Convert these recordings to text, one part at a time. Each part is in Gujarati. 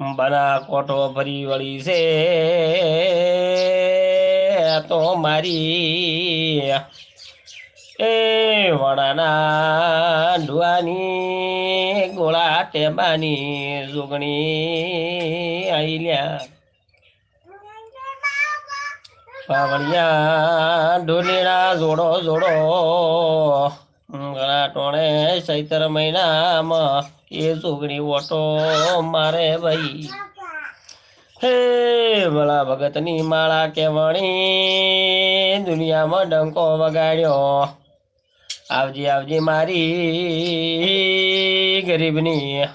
બના કોટો ફરી વળી છે. તો મારી એ વડાના ડુવાની ગોળા ટેબાની જોગણી આઈલ્યા પાવડિયા ઢોલીના જોડો જોડો ગળા ટોણે ચૈતર મહિનામાં એ સુગણી ઓટો મારે ભાઈ. હે ભલા ભગતની માળા કેવણી દુનિયામાં ડંકો વગાડ્યો. આવજી આવજી મારી ગરીબની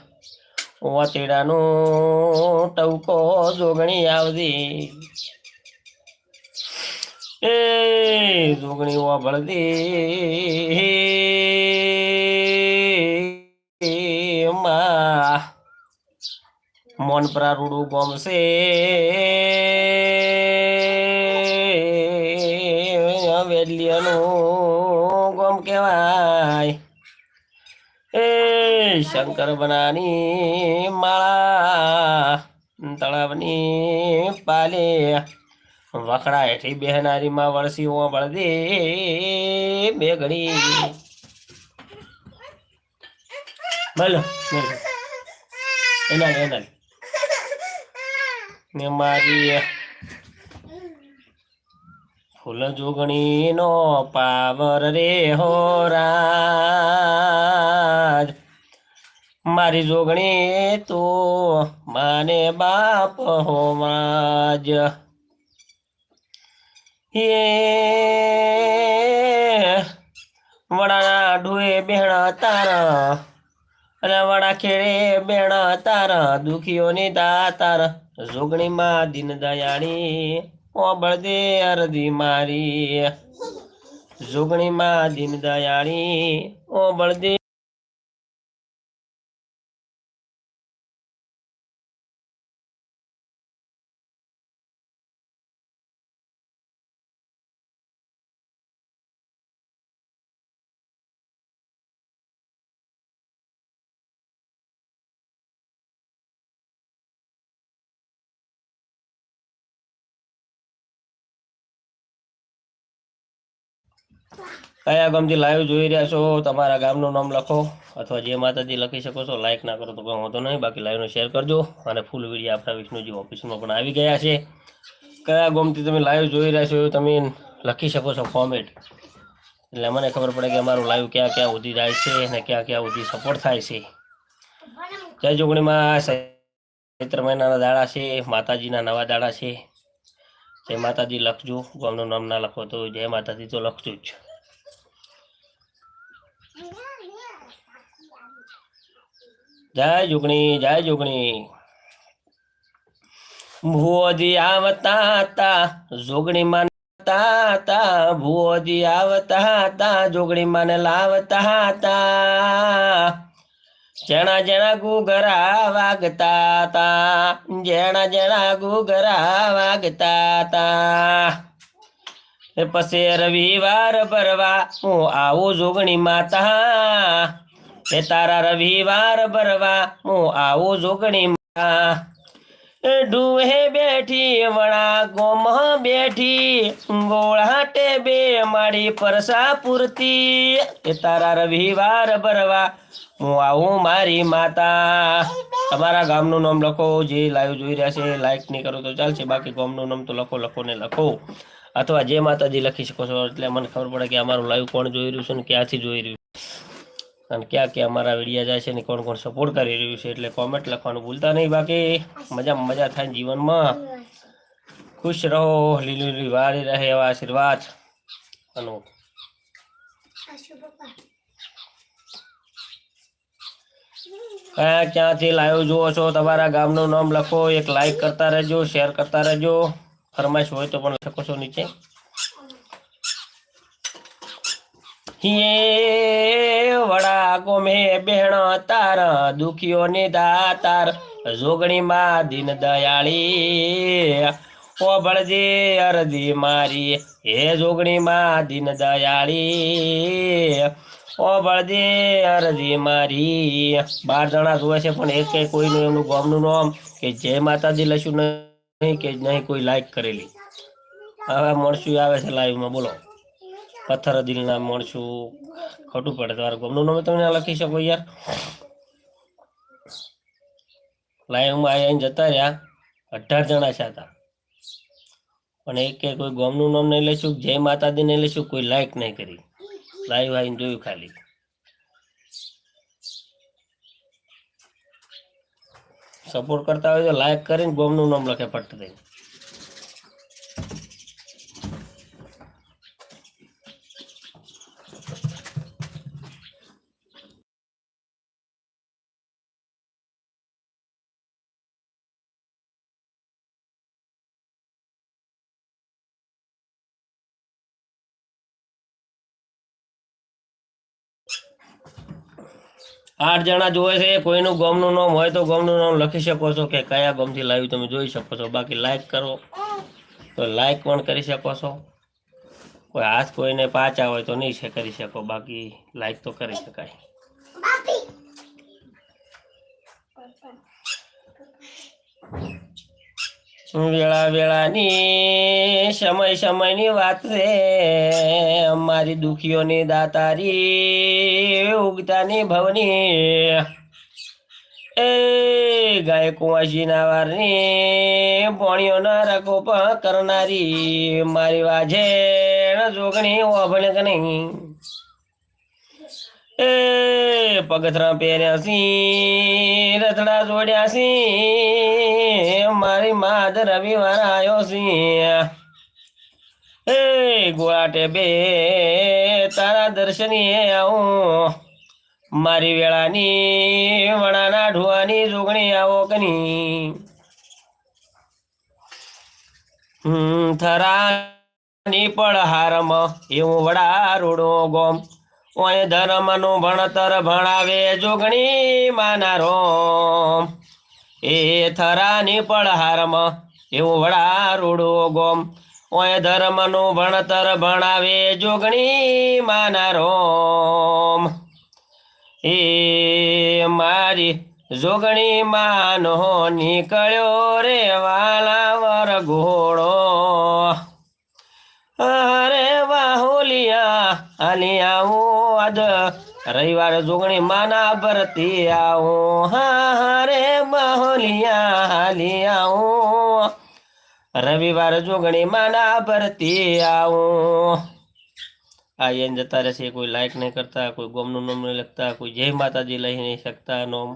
વતીડાનું ટવકો જોગણી આવજી. એ જોગણી વળદી માં મોનપરા રૂડું ગોમશે. વેલિયાનું ગોમ કહેવાય. એ શંકર બનાની માળા, તળાવની પાલે. વખડા હેઠી બેહનારીમાં વળસી હું બળદે બે ઘડી બોલો એના એના ને મારી ફૂલ જોગણી નો પાવર રે હો મારી જોગણી તો માને બાપ હો માજ. એ વડાના ઢોએ બેણા તારા અને વડા ખેડે બેણા તારા, દુખીઓની દાતાર, જોગણીમાં દિન દયાળી ઓ બળદે અરદી મારી. જોગણીમાં દિન દયાળી ઓ બળદે કયા ગામથી લાઈવ જોઈ રહ્યા છો? તમારા ગામનું નામ લખો અથવા જે માતાજી લખી શકો છો લાઈક ના કરો તો કોઈ વાંધો નહીં. બાકી લાઈવનો શેર કરજો અને ફૂલ વીડિયો આપણા વિષ્ણુજી ઓફિસમાં પણ આવી ગયા છે. કયા ગામથી તમે લાઈવ જોઈ રહ્યા છો તમે લખી શકો છો કોમેન્ટ એટલે મને ખબર પડે કે અમારું લાઈવ ક્યાં ક્યાં સુધી જાય છે અને ક્યાં ક્યાં સુધી સપોર્ટ થાય છે. જય જોગણીમાં, ચૈત્ર મહિનાના દાડા છે, માતાજીના નવા દાડા છે. જય માતાજી લખજો, ગામનું નામ ના લખો તો જય માતાજી, તો લખજો જ. જય જોગણી જય જોગણી. ભુઓજી આવતા હતા, જોગણી માન હતા, ભુઓજી આવતા હતા, જોગણી માને લાવતા હતા. જેણા જેણા ગુગરા વાગતા હતા જેણા જેણા ગુગરા વાગતા હતા એ પછી રવિવાર ભરવા હું આવું જોગણી માતા એ તારા રવિવાર ભરવા હું આવું જોગણી માતા એ ડુહે બેઠી વણા ગોમ બેઠી ગોળાટે બે મારી પરસા પૂરતી. એ તારા રવિવાર ભરવા, હું આવું મારી માતા. તમારા ગામનું નામ લખો, જે લાઈવ જોઈ રહ્યા છે લાઈક નહીં કરો તો ચાલશે. બાકી ગામનું નામ તો લખો લખો ને લખો. અથવા જે માતાજી લખી શકો છો, એટલે મને ખબર પડે કે અમારું લાઈવ કોણ જોઈ રહ્યું છે ને ક્યાંથી જોઈ રહ્યું છે. અને ક્યાં ક્યાં અમારા વિડીયા જાય છે ને કોણ કોણ સપોર્ટ કરી રહ્યું છે એટલે કોમેન્ટ લખવાનું ભૂલતા નહીં બાકી. મજા મજા થાય જીવનમાં. ખુશ રહો, લીલી લીલી વાળી રહે એવા આશીર્વાદ. અને કયા ક્યાંથી લાઈવ જુઓ છો? તમારા ગામનું નામ લખો, એક લાઈક કરતા રહેજો શેર કરતા રહેજો. ફરમાઈશ હોય તો પણ લખો છો નીચે. હિયે વડા ગોમે બેહણ તાર દુખીઓની દાતાર જોગણીમાં દીન દયાળી ઓભળજે અરજી મારી હે જોગણીમાં દીન દયાળી ઓભળજે અરજી મારી બાર જણા જોવે છે, પણ એક કોઈનું એમનું ગામનું નામ કે જય માતાજી લઈશું નહીં, કે નહીં, કોઈ લાઈક કરેલી. હવે મળશું, આવે છે લાઈવમાં બોલો. પથ્થર દિલના મળશું ખોટું પડે તમારું ગમનું નામે તમે લખી શકો યાર. લાઈવમાં આવીને જતા રહ્યા. અઢાર જણા છે હતા પણ એક કે કોઈ ગોમનું નામ નહીં લઈશું જય માતાજી નહીં લઈશું કોઈ લાઈક નહીં કરી. લાઈવ આવીને જોયું ખાલી. સપોર્ટ કરતા હોય તો લાઈક કરીને ગોમનું નામ લખે પટ્ટ દઈને આઠ જણા જોવે છે, કોઈનું ગમનું નામ હોય તો ગમનું નામ લખી શકો છો કે કયા ગમથી લાવ્યું તમે જોઈ શકો છો. બાકી લાઈક કરો, તો લાઈક પણ કરી શકો છો. કોઈ હાથ કોઈને પાછા હોય તો નહીં કરી શકો. બાકી લાઈક તો કરી શકાય. વેળા વેળાની, સમય સમયની વાત છે. અમારી દુખીઓની દાતારી, ઉગતાની ભવની. એ ગાય કુંવાસી ના વારની, પોણીઓના રકોપ કરનારી. મારી વાજે જોગણી, ઓભણ નહીં પગથરા પહેર્યા સી રથડા જોડ્યા સી મારી માદ રવિવાર આવ્યો સી એ ગોળાટે બે તારા દર્શનીએ આવું. મારી વેળાની, વણાના ઢુવાની જોગણી આવો કની થરાની હારમ એવું વડા રોડો ગોમ. ઓય ધર્મનું ભણતર ભણાવે જોગણી માના રોમ એ થરાની પળહારમાં એવું વડા રોડો ગોમ. ઓય ધર્મનું ભણતર ભણાવે જોગણી માના રોમ એ મારી જોગણી માનો નીકળ્યો રે વાલા વર ઘોડો. અરે વાહુલિયા અલિયા આવું આજ રવિવારે જોગણી માના ભરતી આવું. હા રે મહોલિયા હાલી આવું રવિવારે જોગણી માના ભરતી આવું. આ એમ જતા રહેશે, કોઈ લાઈક નહીં કરતા, કોઈ ગોમનું નામ નહીં લખતા, કોઈ જય માતાજી લઈ નહીં શકતા નોમ.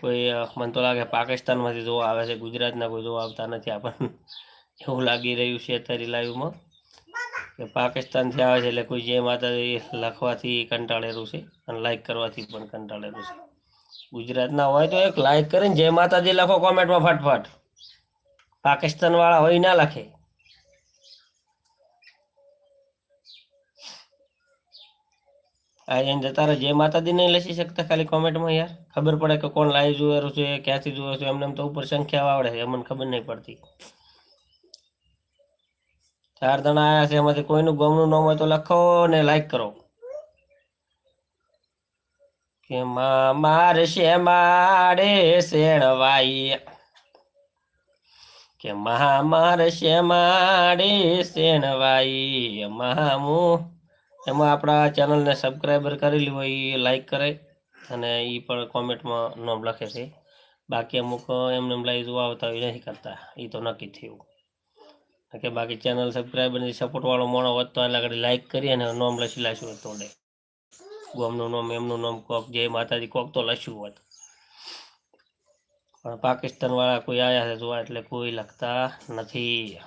કોઈ મને તો લાગે પાકિસ્તાનમાંથી જોવા આવે છે, ગુજરાતના કોઈ જોવા આવતા નથી આપણને. એવું લાગી રહ્યું છે અત્યારે લાઈવમાં કે પાકિસ્તાનથી આવે છે એટલે કોઈ જે માતાજી લખવાથી કંટાળેલું છે અને લાઈક કરવાથી પણ કંટાળેલું છે. ગુજરાતના હોય તો એક લાઈક કરીને જય માતાજી લખો કોમેન્ટમાં ફટફટ. પાકિસ્તાન વાળા હોય ના લખે. આ જઈને જતા રહે. જય માતાજી નહીં લખી શકતા ખાલી કોમેન્ટમાં યાર. ખબર પડે કે કોણ લાઈવ જોયેલું છે, ક્યાંથી જોવે છે, એમને એમ તો ઉપર સંખ્યા આવડે છે મને ખબર નહીં પડતી. ચાર જણા આયા છે, એમાંથી કોઈનું ગમનું નામ હોય તો લખો ને લાઈક કરો. કે મારે શેમાડે શેણવાઈ. કે મહા મારે શેમાડે શેણવાઈ. મહામુ એમાં આપણા ચેનલને સબસ્ક્રાઈબર કરેલી હોય એ લાઈક કરે અને એ પણ કોમેન્ટમાં નામ લખે છે. બાકી અમુક એમને એમ લાઈવ જોવા આવતા હોય નથી કરતા. એ તો નક્કી થયું. કે બાકી ચેનલ સબસ્ક્રાઈબરની સપોર્ટ વાળો મોણો વધતો એટલે આગળ લાઈક કરી અને નોમ લસી લાશું તોડે ગોમનું નામ, એમનું નામ કોક જય માતાજી કોક તો લસ્યું હોત. પણ પાકિસ્તાન વાળા કોઈ આવ્યા છે જોવા એટલે કોઈ લખતા નથી.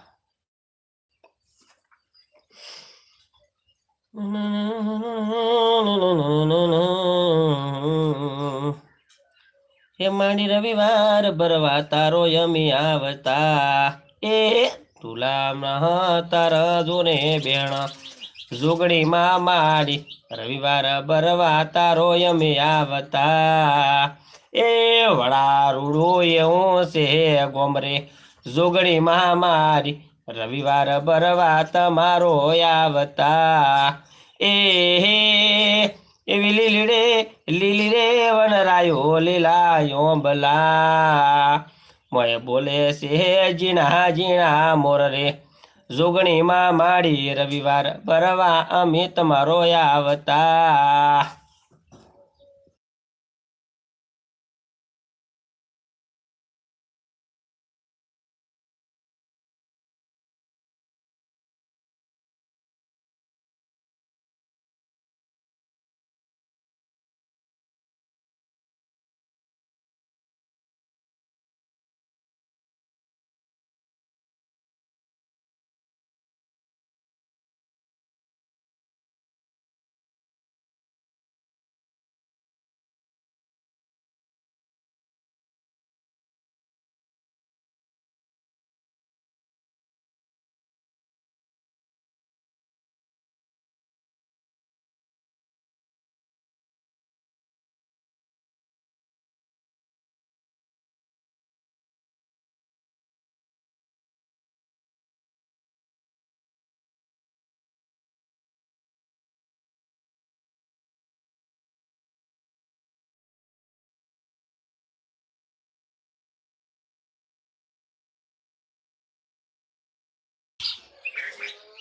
એ માંડી રવિવાર ભરવા તારો યમી આવતા. એ તુલામ તાર જોને બેણ. જોગણી માં માડી રવિવાર બરવા તારો અમે આવતા. એ વડા રૂડો એવું છે ગોમરે. જોગણી માં મારી રવિવાર બરવા તમારો આવતા. એ હે, એવી લીલી રે લીલી રે વનરાયો લીલા બલા મોય બોલે છે જીણા જીણા મોર રે. જોગણીમાં માડી રવિવાર ભરવા અમે તમારો આવતા.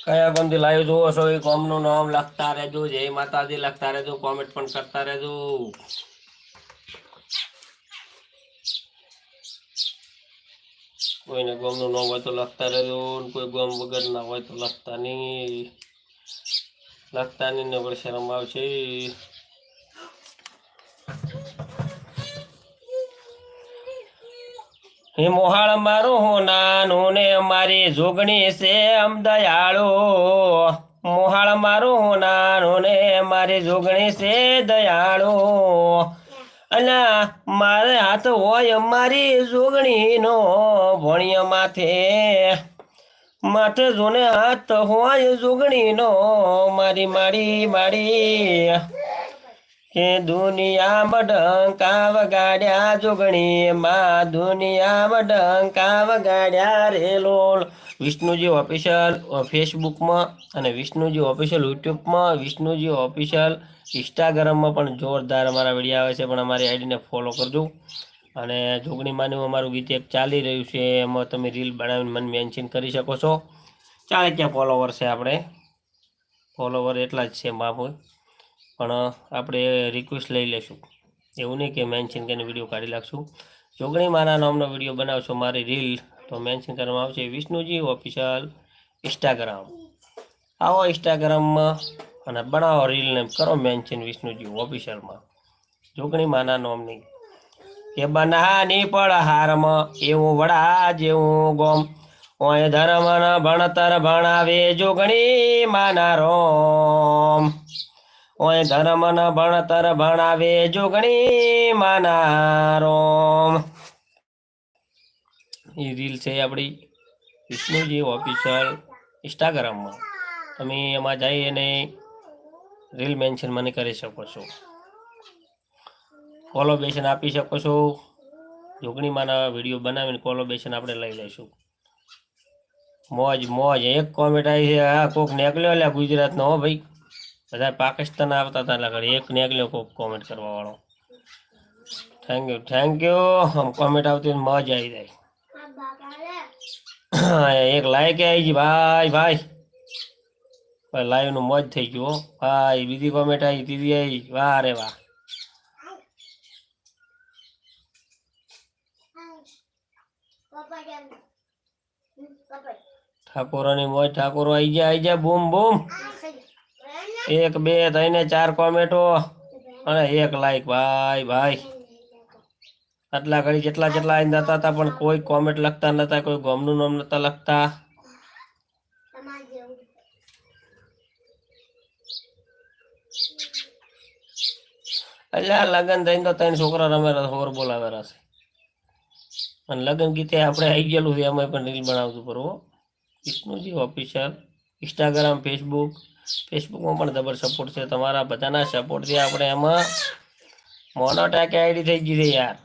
કયા ગમથી લાઈવ જુઓ છો? એ કોમનું નામ લખતા રહેજો, જય માતાજી લખતા રહેજો કોમેન્ટ પણ કરતા રહેજો. કોઈને ગમનું નામ હોય તો લખતા રહેજો કોઈ ગમ વગર ના હોય તો લખતા નહીં. લખતા નહીં ને શરમ આવશે મોહાળ મારું હું નાનું ને મારી જોગણી છે અમ દયાળો. મોહાળ મારું હું નાનું ને મારી જોગણી છે દયાળો. અને મારે હાથ હોય મારી જોગણીનો ભણિયા માથે. માથે જોને હાથ હોય જોગણીનો મારી માડી માડી કે દુનિયા ડંકા વગાડ્યા જોગણી, માં દુનિયા ડંકા વગાડ્યા રે લોલ. વિષ્ણુજી ઓફિશિયલ ફેસબુકમાં અને વિષ્ણુજી ઓફિશિયલ યુટ્યુબમાં વિષ્ણુજી ઓફિશિયલ ઇન્સ્ટાગ્રામમાં પણ જોરદાર અમારા વીડિયો આવે છે, પણ અમારી આઈડીને ફોલો કરજો. અને જોગણી માનું અમારું ગીત એક ચાલી રહ્યું છે, એમાં તમે રીલ બનાવીને મને મેન્શન કરી શકો છો. ચાલે ક્યાં ફોલોવર છે આપણે. ફોલોવર એટલા જ છે બાપુ પણ આપણે રિક્વેસ્ટ લઈ લેશું. એવું નહીં કે મેન્શન કરીને વીડિયો કાઢી નાખશું. જોગણી મારા નામનો વીડિયો બનાવશો, મારી રીલ તો મેન્શન કરવામાં આવશે વિષ્ણુજી ઓફિશિયલ ઇન્સ્ટાગ્રામ આવો ઇન્સ્ટાગ્રામમાં અને બનાવો રીલને કરો મેન્શન વિષ્ણુજી ઓફિશિયલમાં જોગણી માના નામની. કે બનાની પડ હારમાં એવું વડા જેવું ગોમ. ઓય ધર્મના ભણતર ભણાવે જોગણી માના રોમ. ઓય ધર્મના ભણતર ભણાવે જોગણી માના રોમ એ રીલ છે આપણી વિષ્ણુજી ઓફિશિયલ ઇન્સ્ટાગ્રામમાં તમે એમાં જઈ અને રીલ મેન્શન મને કરી શકો છો. કોલોબેશન આપી શકો છો. જોગણીમાંના વીડિયો બનાવીને કોલોબેશન આપણે લઈ લઈશું. મોજ મોજ. એક કોમેન્ટ આવી છે, હા, કોક નીકળ્યો લ્યા ગુજરાતનો, હો ભાઈ. બધા પાકિસ્તાન આવતા હતા એટલે ને એક લોકો કોમેન્ટ કરવા વાળો. થેન્ક યુ થેન્ક યુ આમ કોમેન્ટ આવતી મજા આવી જાય. એક લાઈક આવી ગઈ. ભાઈ ભાઈ. લાઈવનું મોજ થઈ ગયું. ભાઈ, બીજી કોમેન્ટ આવી, ત્રીજી આવી. વાહ રે વાહ. ઠાકોરોની મોજ ઠાકોર આવી ગયા આવી ગયા. બૂમ બૂમ. એક, બે, ત્રણ, ચાર કોમેન્ટો અને એક લાઈક ભાઈ ભાઈ. આટલા ઘડી જેટલા જેટલા આઈને જતા હતા, પણ કોઈ કોમેન્ટ લખતા નતા, કોઈ ગોમનું નામ નતા લખતા. એટલે લગન થઈને તો ત્રણ છોકરા રમે ખબર બોલાવે રહેશે અને લગન ગીતે આપણે આવી ગયેલું છે એમાં પણ રીલ બનાવતું પરવો વિષ્ણુજી ઓફિશિયલ ઇન્સ્ટાગ્રામ ફેસબુક ફેસબુકમાં પણ જબર સપોર્ટ છે. તમારા બધાના સપોર્ટથી આપણે એમાં મોનોટેક આઈડી થઈ ગઈ છે યાર.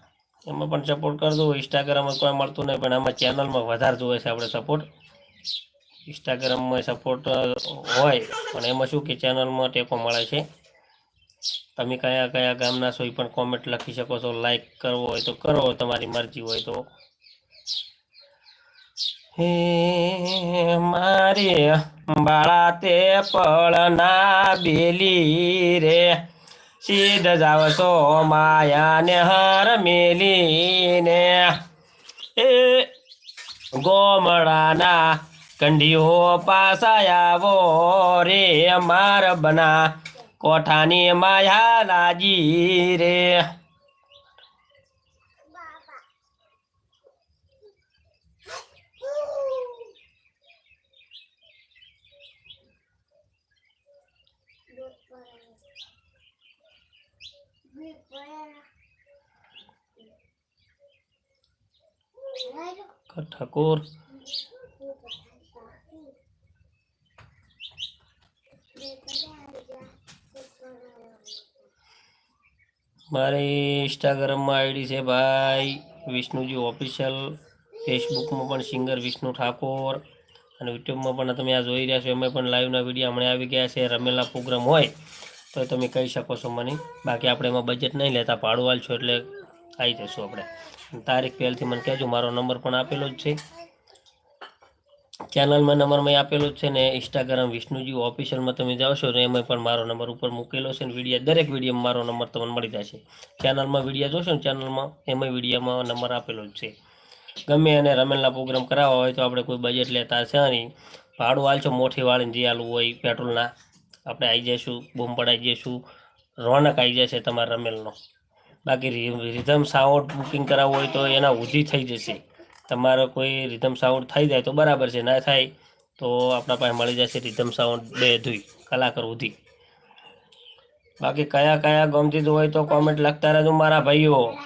એમાં પણ સપોર્ટ કરજો ઇન્સ્ટાગ્રામમાં કોઈ મળતું નહીં, પણ આમાં ચેનલમાં વધારે જોવે છે આપણે સપોર્ટ ઇન્સ્ટાગ્રામમાં સપોર્ટ હોય, પણ એમાં શું કે ચેનલમાં ટેકો મળે છે? તમે કયા કયા ગામના છો એ પણ કોમેન્ટ લખી શકો છો. લાઈક કરવો હોય તો કરો. તમારી મરજી હોય તો. હે મારે બાળા તે પળના બેલી રે. સીધ જાવશો માયા ને હર મેલીને એ ગોમડાના કંઢીઓ પાસાયાવો રે. માર બના કોઠાની માયા લાજી રે. ઠાકોર મારી ઇન્સ્ટાગ્રામમાં આઈડી છે ભાઈ વિષ્ણુજી ઓફિશિયલ. ફેસબુકમાં પણ સિંગર વિષ્ણુ ઠાકોર. અને યુટ્યુબમાં પણ તમે આ જોઈ રહ્યા છો. એમાં પણ લાઈવના વીડિયો હમણાં આવી ગયા છે. રમેલા પ્રોગ્રામ હોય તો તમે કહી શકો છો મને. બાકી આપણે એમાં બજેટ નહીં લેતા. ભાડું છો એટલે આવી જશું આપણે. તારીખ પહેલથી મને કહેજો, મારો નંબર પણ આપેલો જ છે. ચેનલમાં નંબરમાં આપેલો જ છે ને ઇન્સ્ટાગ્રામ વિષ્ણુજી ઓફિશિયલમાં તમે જાઓશો તો એમાં પણ મારો નંબર ઉપર મૂકેલો છે ને વીડિયો, દરેક વિડીયોમાં મારો નંબર તમને મળી જશે. ચેનલમાં વિડીયા જોશો ને ચેનલમાં એમાં વિડીયામાં નંબર આપેલો જ છે. ગમે અને રમેલના પ્રોગ્રામ કરાવવા હોય તો આપણે કોઈ બજેટ લેતા છે નહીં. ભાડું હાલશો મોઠી વાળીને જે હાલવું હોય પેટ્રોલના, આપણે આવી જઈશું, બૂમ પડાવી જઈશું, રોનક આવી જશે તમારા રમેલનો. બાકી રિ- રિધમ સાઉન્ડ બુકિંગ કરાવવું હોય તો એના ઉધી થઈ જશે. તમારો કોઈ રિધમ સાઉન્ડ થઈ જાય તો બરાબર છે ના થાય તો આપણા પાસે મળી જશે રિધમ સાઉન્ડ બે ધુઈ કલાકાર ઉધી. બાકી કયા કયા ગમતી હોય તો કોમેન્ટ લખતા રહેજો મારા ભાઈઓ.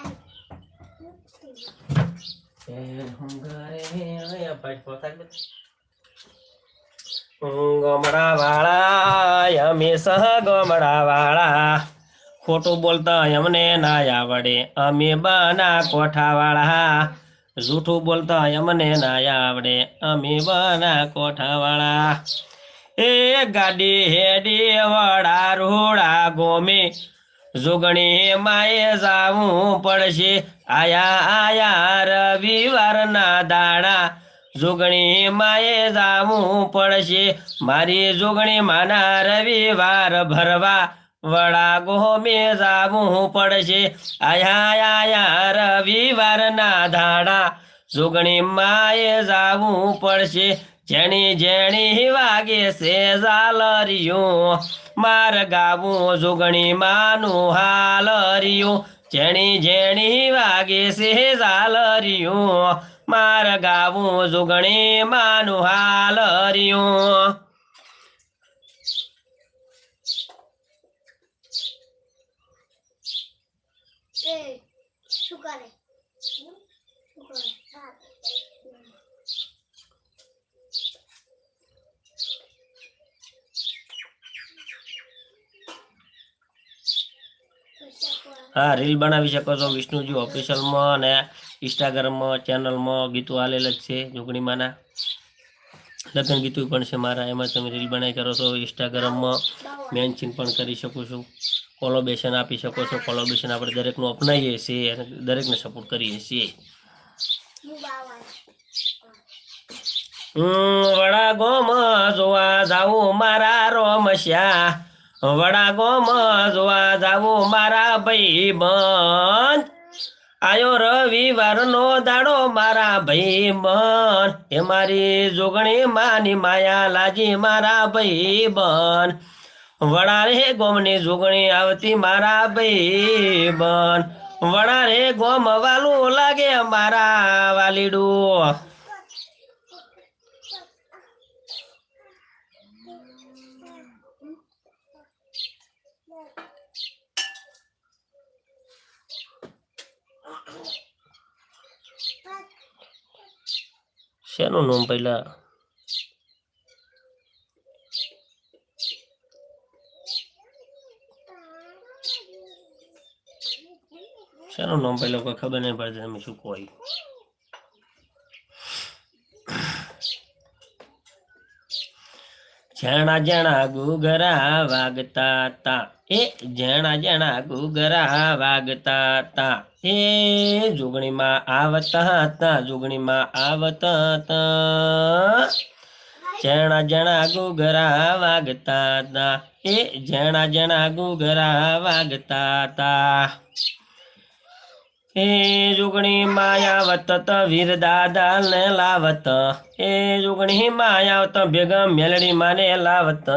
ગમડા વાળા અમે સહ ગમડા વાળા ખોટું બોલતા એમને ના આવડે. અમે બના કોઠાવાળા. જૂઠું બોલતા એમને ના આવડે. અમે બના કોઠાવાળા. એ ગાડી હેડી વડા રોડા ગોમે. જોગણી માએ જાવું પડશે. આયા આયા રવિવારના દાડા. જોગણી માએ જાવું પડશે. મારી જોગણી માના રવિવાર ભરવા. વડા ગોમે જાવું પડશે. આયા આયા રવિવારના ધાડા. સુગણી માએ જાવું પડશે. જેણી જેણી વાગે છે ઝાલરિયું. માર ગાવું સુગણી માનું હાલરિયું. જેણી જેણી વાગે છે ઝાલરિયું. માર ગાવું સુગણી માનું હાલરિયું. એ શું કરે શું કરે હા. હા રીલ બનાવી શકો છો વિષ્ણુજી ઓફિશિયલમાં અને ઇન્સ્ટાગ્રામમાં ચેનલમાં ગીતો આલેલ જ છે જોગણીમાંના લગ્ન ગીતો પણ છે મારા એમાં તમે રીલ બનાવી કરો છો ઇન્સ્ટાગ્રામમાં મેન્શન પણ કરી શકો છો. કોલોબેશન આપી શકો છો. કોલોબેશન આપણે દરેકનું અપનાવીએ છીએ અને દરેકને સપોર્ટ કરીએ છીએ. વડા ગોમ જોવા જાવું મારા રોમશ્યા વડા ગોમ જોવા જાવું મારા ભાઈ બંધ આયો રવિવારનો દાડો મારા ભાઈ બન. એ મારી જોગણી માની માયા લાજી મારા ભાઈ બંધ વડા રે ગોમની જોગણી આવતી મારા ભાઈ બંધ વડા રે ગોમ વાલું લાગે મારા વાલીડું. શેનું નામ પહેલા? શેનું નામ પહેલા કોઈ ખબર નહીં પડતી તમે શું કહો જણા જણા ગુગરા વાગતા તા, એ જણા જણા ગુગરા વાગતા તા, એ જોગણીમાં આવતા હતા જોગણીમાં આવતા હતા જણા જણા ગુગરા વાગતા તા, એ જણા જણા ગુગરા વાગતા તા. એ જુગણી માયાવત વીર દાદા ને લાવત. એ જુગણી માયાવત ભેગમ મેલડી માને લાવત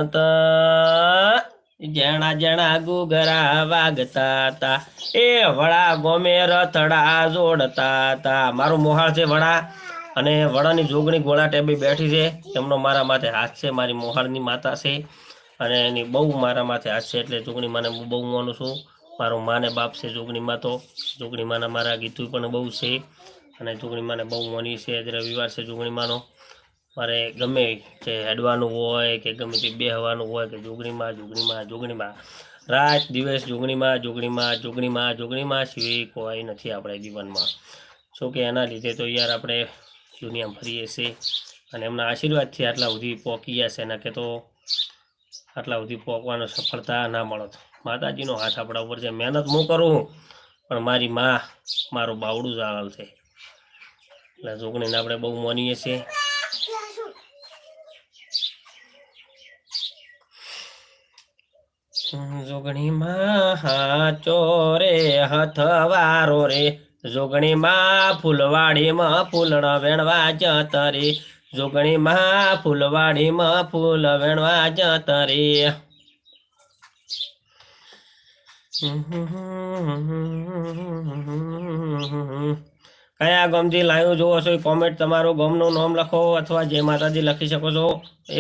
જણા જણા ગુગરા વાગતા તા. એ વડા ગોમે રથડા જોડતા તા. મારું મોહાળ છે વડા. અને વડાની જોગણી ગોળા ટેબી બેઠી છે. એમનો મારા માથે હાથ છે. મારી મોહાળની માતા છે. અને એની બહુ મારા માથે હાથ છે. એટલે જોગણી મને બહુ માનું છું. મારો માને બાપ છે જોગણીમાં તો જોગણીમાંના મારા ગીતું પણ બહુ છે અને જોગણીમાને બહુ મની છે. આજે રવિવાર છે જોગણીમાંનો. મારે ગમે કે હેડવાનું હોય કે ગમે તે બેહવાનું હોય કે જોગણીમાં જોગણીમાં જોગણીમાં. રાત, દિવસ, જોગણીમાં જોગણીમાં જોગણીમાં જોગણીમાં સિવાય કોઈ નથી આપણે જીવનમાં. શું કે એના લીધે તો યાર આપણે દુનિયા ફરીએ છીએ. અને એમના આશીર્વાદથી આટલા સુધી પહોંચી ગયા છે. એના કે તો આટલા સુધી પહોંચવાનો સફળતા ના મળત. માતાજીનો હાથ આપણા ઉપર છે. મહેનત હું કરું પણ મારી માં મારું બાવડું જાળલ છે. એટલે છોકરીને આપણે બહુ માનીએ છીએ. જોગણીમાં હાચો રે હથવારો રે. ફૂલવાડી માં ફૂલણ વેણવા રે. ફૂલવાડી માં ફૂલ વેણવા જત રે. કયા ગમથી લાઈવ જોવો છો કોમેન્ટ તમારું ગમનું નામ લખો અથવા જે માતાજી લખી શકો છો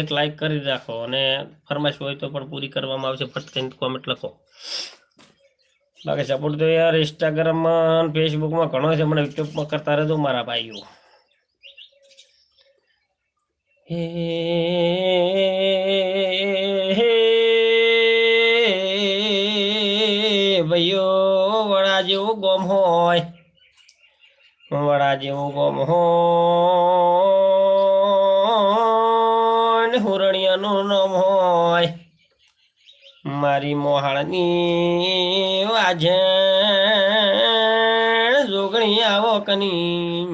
એક લાઈક કરી રાખો અને ફરમાઈશ હોય તો પણ પૂરી કરવામાં આવશે. ફટકીને કોમેન્ટ લખો. બાકી સપોર્ટ તો યાર ઇન્સ્ટાગ્રામમાં ફેસબુકમાં ઘણો છે. મને યુટ્યુબમાં કરતા રહેતો મારા ભાઈઓ. હે જેવું ગોમ હોય. વડા જેવું ગોમ હોય. હુરણિયાનું નામ હોય. મારી મોહાળની વાજે જોગણી આવો કની